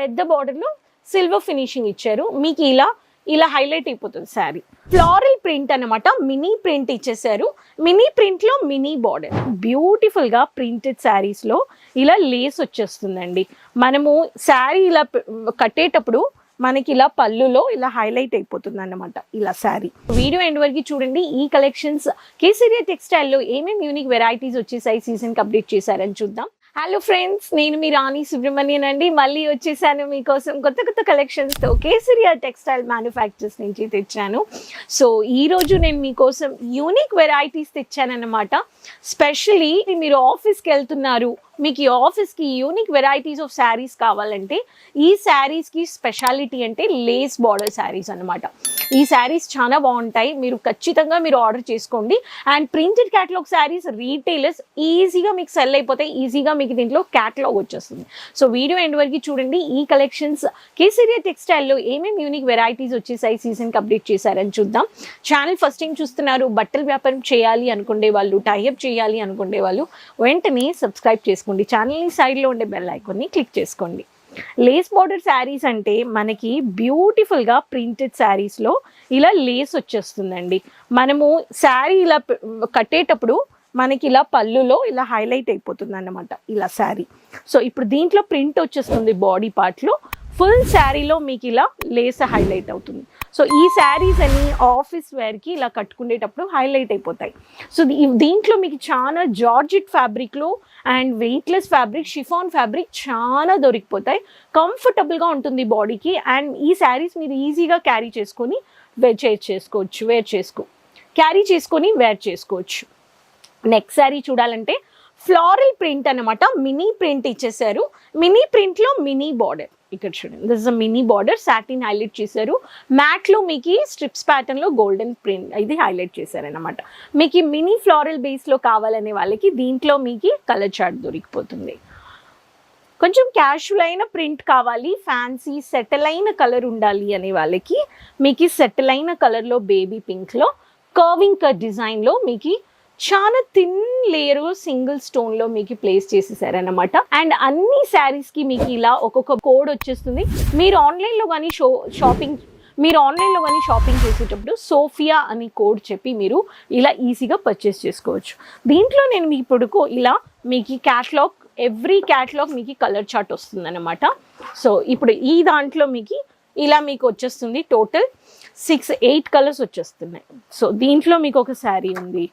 పెద్ద బార్డర్లో silver finishing ఇచ్చారు. మీకు ఇలా ఇలా హైలైట్ అయిపోతుంది శారీ ఫ్లారల్ ప్రింట్ అన్నమాట మినీ ప్రింట్ ఇచ్చేసారు మినీ ప్రింట్లో మినీ బార్డర్ బ్యూటిఫుల్గా ప్రింటెడ్ శారీస్లో ఇలా లేస్ వచ్చేస్తుందండి. మనము శారీ ఇలా కట్టేటప్పుడు మనకి ఇలా పళ్ళులో ఇలా హైలైట్ అయిపోతుంది అన్నమాట ఇలా శారీ వీడియో ఎండ్ వరకు చూడండి. ఈ కలెక్షన్స్ కేసరియా టెక్స్టైల్లో ఏమేమి యూనిక్ వెరైటీస్ వచ్చేసాయి? సీజన్కి అప్డేట్ చేశారని చూద్దాం. హలో ఫ్రెండ్స్ నేను మీ రాణి సుబ్రహ్మణ్యన్ అండి. మళ్ళీ వచ్చేసాను మీకోసం కొత్త కొత్త కలెక్షన్స్తో కేసరియా టెక్స్టైల్ మ్యానుఫ్యాక్చర్స్ నుంచి తెచ్చాను. సో ఈ రోజు నేను మీకోసం యూనిక్ వెరైటీస్ తెచ్చానన్నమాట. స్పెషలీ మీరు ఆఫీస్కి వెళ్తున్నారు మీకు ఈ ఆఫీస్కి యూనిక్ వెరైటీస్ ఆఫ్ శారీస్ కావాలంటే ఈ శారీస్కి స్పెషాలిటీ అంటే లేస్ బార్డర్ శారీస్ అన్నమాట. ఈ శారీస్ చాలా బాగుంటాయి. మీరు ఖచ్చితంగా మీరు ఆర్డర్ చేసుకోండి. And printed catalogue saris retailers ఈజీగా మీకు సెల్ అయిపోతాయి. ఈజీగా మీకు దీంట్లో క్యాటలాగ్ వచ్చేస్తుంది. సో వీడియో ఎండ్ వరకు చూడండి. ఈ కలెక్షన్స్ కేసరియా టెక్స్టైల్లో ఏమేమి యూనిక్ వెరైటీస్ వచ్చేసాయి? సీజన్కి అప్డేట్ చేశారని చూద్దాం. ఛానల్ ఫస్ట్ టైం చూస్తున్నారు. బట్టల వ్యాపారం చేయాలి అనుకునే వాళ్ళు టైఅప్ చేయాలి అనుకునే వాళ్ళు వెంటనే సబ్స్క్రైబ్ చేసుకోండి. ఛానల్ని సైడ్లో ఉండే బెల్ ఐకాన్ని క్లిక్ చేసుకోండి. లేస్ బార్డర్ శారీస్ అంటే మనకి బ్యూటిఫుల్గా ప్రింటెడ్ శారీస్లో ఇలా లేస్ వచ్చేస్తుందండి. మనము శారీ ఇలా కట్టేటప్పుడు మనకి ఇలా పళ్ళులో ఇలా హైలైట్ అయిపోతుంది అన్నమాట ఇలా శారీ సో ఇప్పుడు దీంట్లో ప్రింట్ వచ్చేస్తుంది బాడీ పార్ట్లో ఫుల్ శారీలో మీకు ఇలా లేస్ హైలైట్ అవుతుంది. సో ఈ శారీస్ అని ఆఫీస్ వేర్కి ఇలా కట్టుకునేటప్పుడు హైలైట్ అయిపోతాయి. సో దీంట్లో మీకు చాలా జార్జిట్ ఫ్యాబ్రిక్లో and weightless fabric chiffon fabric చాలా దొరికిపోతాయి. కంఫర్టబుల్గా ఉంటుంది బాడీకి అండ్ ఈ శారీస్ మీరు ఈజీగా క్యారీ చేసుకొని వేర్ చేసుకోవచ్చు వేర్ చేసుకో క్యారీ చేసుకొని వేర్ చేసుకోవచ్చు. నెక్స్ట్ శారీ చూడాలంటే ఫ్లారల్ ప్రింట్ అన్నమాట. మినీ ప్రింట్ ఇచ్చేసారు మినీ ప్రింట్లో మినీ బార్డర్ ఇక్కడ చూడండి. This a mini border satin highlight చేశారు. మ్యాట్లో మీకు స్ట్రిప్స్ ప్యాటర్న్లో గోల్డెన్ ప్రింట్ ఇది హైలైట్ చేశారనమాట మీకు ఈ మినీ ఫ్లారల్ బేస్లో కావాలనే వాళ్ళకి దీంట్లో మీకు కలర్ చార్ట్ దొరికిపోతుంది. కొంచెం క్యాషువల్ అయిన ప్రింట్ కావాలి ఫ్యాన్సీ సెటిల్ అయిన కలర్ ఉండాలి అనే వాళ్ళకి మీకు సెటిల్ అయిన కలర్లో బేబీ పింక్లో కర్వింగ్ కట్ డిజైన్లో మీకు చాలా థిన్ లేయర్ సింగిల్ స్టోన్లో మీకు ప్లేస్ చేసేసారనమాట అండ్ అన్ని శారీస్కి మీకు ఇలా ఒక్కొక్క కోడ్ వచ్చేస్తుంది. మీరు ఆన్లైన్లో కానీ షో షాపింగ్ మీరు ఆన్లైన్లో కానీ షాపింగ్ చేసేటప్పుడు సోఫియా అని కోడ్ చెప్పి మీరు ఇలా ఈజీగా పర్చేస్ చేసుకోవచ్చు. దీంట్లో నేను మీ ఇప్పుడుకు ఇలా మీకు క్యాట్లాగ్ ఎవ్రీ క్యాట్లాగ్ మీకు కలర్ చార్ట్ వస్తుందన్నమాట. సో ఇప్పుడు ఈ దాంట్లో మీకు ఇలా మీకు వచ్చేస్తుంది టోటల్ సిక్స్ ఎయిట్ కలర్స్ వచ్చేస్తున్నాయి. సో దీంట్లో మీకు ఒక శారీ ఉంది.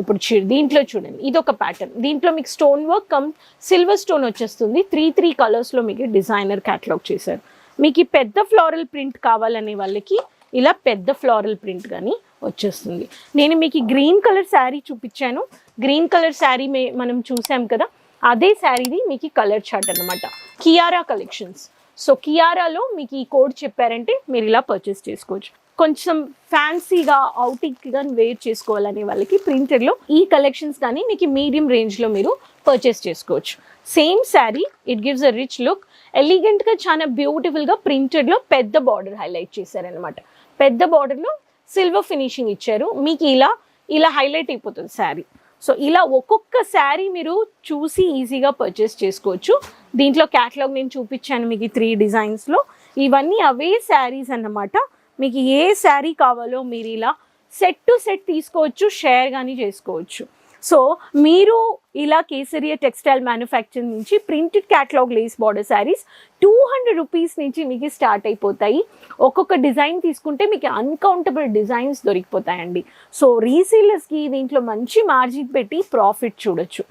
ఇప్పుడు దీంట్లో చూడండి. ఇది ఒక ప్యాటర్న్ దీంట్లో మీకు stone work cum silver stone వచ్చేస్తుంది త్రీ త్రీ కలర్స్లో మీకు డిజైనర్ క్యాటలాగ్ చేశారు. మీకు ఈ పెద్ద ఫ్లోరల్ ప్రింట్ కావాలనే వాళ్ళకి ఇలా పెద్ద ఫ్లోరల్ ప్రింట్ కానీ వచ్చేస్తుంది. నేను మీకు గ్రీన్ కలర్ శారీ చూపించాను. గ్రీన్ కలర్ శారీ మే మనం చూసాం కదా అదే శారీది మీకు కలర్ చార్ట్ అనమాట కియారా కలెక్షన్స్ సో కియారాలో మీకు ఈ కోడ్ చెప్పారంటే మీరు ఇలా పర్చేస్ చేసుకోవచ్చు. కొంచెం ఫ్యాన్సీగా అవుటింగ్గా వేర్ చేసుకోవాలనే వాళ్ళకి ప్రింటెడ్లో ఈ కలెక్షన్స్ కానీ మీకు మీడియం రేంజ్లో మీరు పర్చేస్ చేసుకోవచ్చు. Same sari it gives a rich look ఎలిగెంట్గా చాలా బ్యూటిఫుల్గా ప్రింటెడ్లో పెద్ద బార్డర్ హైలైట్ చేశారనమాట పెద్ద బార్డర్లో సిల్వర్ ఫినిషింగ్ ఇచ్చారు. మీకు ఇలా ఇలా హైలైట్ అయిపోతుంది శారీ సో ఇలా ఒక్కొక్క శారీ మీరు చూసి ఈజీగా పర్చేస్ చేసుకోవచ్చు. దీంట్లో క్యాటలాగ్ నేను చూపించాను మీకు త్రీ డిజైన్స్లో ఇవన్నీ అవే శారీస్ అన్నమాట. మీకు ఏ శారీ కావాలో మీరు ఇలా సెట్ టు సెట్ తీసుకోవచ్చు షేర్ కానీ చేసుకోవచ్చు. సో మీరు ఇలా కేసరియా టెక్స్టైల్ మ్యానుఫ్యాక్చర్ నుంచి printed catalogue lace border saris two hundred rupees నుంచి మీకు స్టార్ట్ అయిపోతాయి. ఒక్కొక్క డిజైన్ తీసుకుంటే మీకు అన్కౌంటబుల్ డిజైన్స్ దొరికిపోతాయండి. సో రీసేలర్స్కి దీంట్లో మంచి మార్జిన్ పెట్టి ప్రాఫిట్ చూడొచ్చు.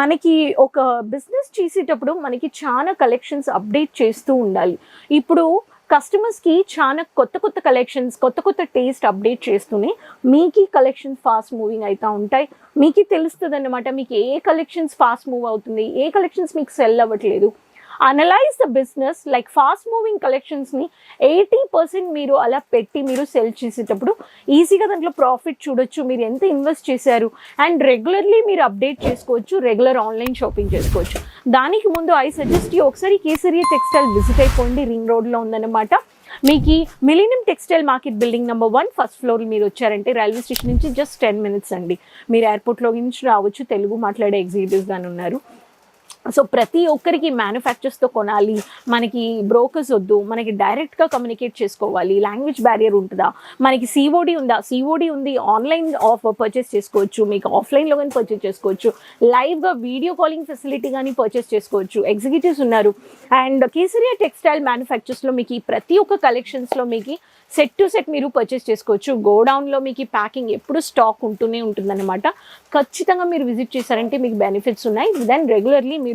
మనకి ఒక బిజినెస్ చేసేటప్పుడు మనకి చాలా కలెక్షన్స్ అప్డేట్ చేస్తూ ఉండాలి. ఇప్పుడు కస్టమర్స్కి చాలా కొత్త కొత్త కలెక్షన్స్ కొత్త కొత్త టేస్ట్ అప్డేట్ చేస్తూనే మీకు కలెక్షన్స్ ఫాస్ట్ మూవింగ్ అవుతూ ఉంటాయి. మీకు తెలుస్తుంది అనమాట మీకు ఏ కలెక్షన్స్ ఫాస్ట్ మూవ్ అవుతుంది ఏ కలెక్షన్స్ మీకు సెల్ అవ్వట్లేదు. Analyse the business like fast moving కలెక్షన్స్ని eighty percent మీరు అలా పెట్టి మీరు సెల్ చేసేటప్పుడు ఈజీగా దాంట్లో ప్రాఫిట్ చూడొచ్చు మీరు ఎంత ఇన్వెస్ట్ చేశారు అండ్ రెగ్యులర్లీ మీరు అప్డేట్ చేసుకోవచ్చు రెగ్యులర్ ఆన్లైన్ షాపింగ్ చేసుకోవచ్చు. దానికి ముందు ఐ సజెస్ట్ ఒకసారి కేసరియా టెక్స్టైల్ విజిట్ అయిపోండి రింగ్ రోడ్లో ఉందన్నమాట. మీకు millennium textile market building number one first floor మీరు వచ్చారంటే రైల్వే స్టేషన్ నుంచి జస్ట్ టెన్ మినిట్స్ అండి. మీరు ఎయిర్పోర్ట్లో నుంచి రావచ్చు తెలుగు మాట్లాడే ఎగ్జిక్యూటివ్స్ కానీ ఉన్నారు సో ప్రతి ఒక్కరికి మ్యానుఫ్యాక్చర్స్తో కొనాలి మనకి బ్రోకర్స్ వద్దు మనకి డైరెక్ట్గా కమ్యూనికేట్ చేసుకోవాలి లాంగ్వేజ్ బ్యారియర్ ఉంటుందా? మనకి సిఓడి ఉందా? సిఓడి ఉంది ఆన్లైన్ ఆఫ్ పర్చేస్ చేసుకోవచ్చు మీకు ఆఫ్లైన్లో కానీ పర్చేస్ చేసుకోవచ్చు లైవ్గా వీడియో కాలింగ్ ఫెసిలిటీ కానీ పర్చేస్ చేసుకోవచ్చు ఎగ్జిక్యూటివ్స్ ఉన్నారు. అండ్ కేసరియా టెక్స్టైల్ మ్యానుఫ్యాక్చర్స్లో మీకు ప్రతి ఒక్క కలెక్షన్స్లో మీకు సెట్ టు సెట్ మీరు పర్చేస్ చేసుకోవచ్చు. గోడౌన్లో మీకు ప్యాకింగ్ ఎప్పుడు స్టాక్ ఉంటూనే ఉంటుందన్నమాట. ఖచ్చితంగా మీరు విజిట్ చేశారంటే మీకు బెనిఫిట్స్ ఉన్నాయి. దెన్ రెగ్యులర్లీ మీరు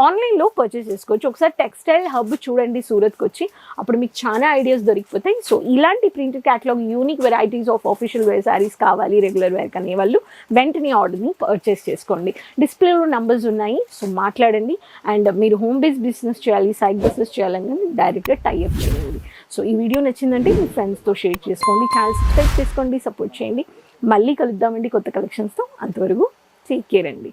ఆన్లైన్లో పర్చేస్ చేసుకోవచ్చు. ఒకసారి టెక్స్టైల్ హబ్ చూడండి సూరత్కి వచ్చి అప్పుడు మీకు చాలా ఐడియాస్ దొరికిపోతాయి. సో ఇలాంటి printed catalogue unique varieties of official wear saris కావాలి రెగ్యులర్ వేర్ అనే వాళ్ళు వెంటనే ఆర్డర్ని పర్చేస్ చేసుకోండి. డిస్ప్లేలో నంబర్స్ ఉన్నాయి. సో మాట్లాడండి. అండ్ మీరు హోమ్ బేస్ బిజినెస్ చేయాలి సైడ్ బిజినెస్ చేయాలని డైరెక్ట్గా టైఅప్ చేయండి. సో ఈ వీడియో నచ్చిందంటే మీ ఫ్రెండ్స్తో షేర్ చేసుకోండి. ఛానల్ సబ్స్క్రైబ్ చేసుకోండి సపోర్ట్ చేయండి. మళ్ళీ కలుద్దామండి కొత్త కలెక్షన్స్తో అంతవరకు టేక్ కేర్ అండి.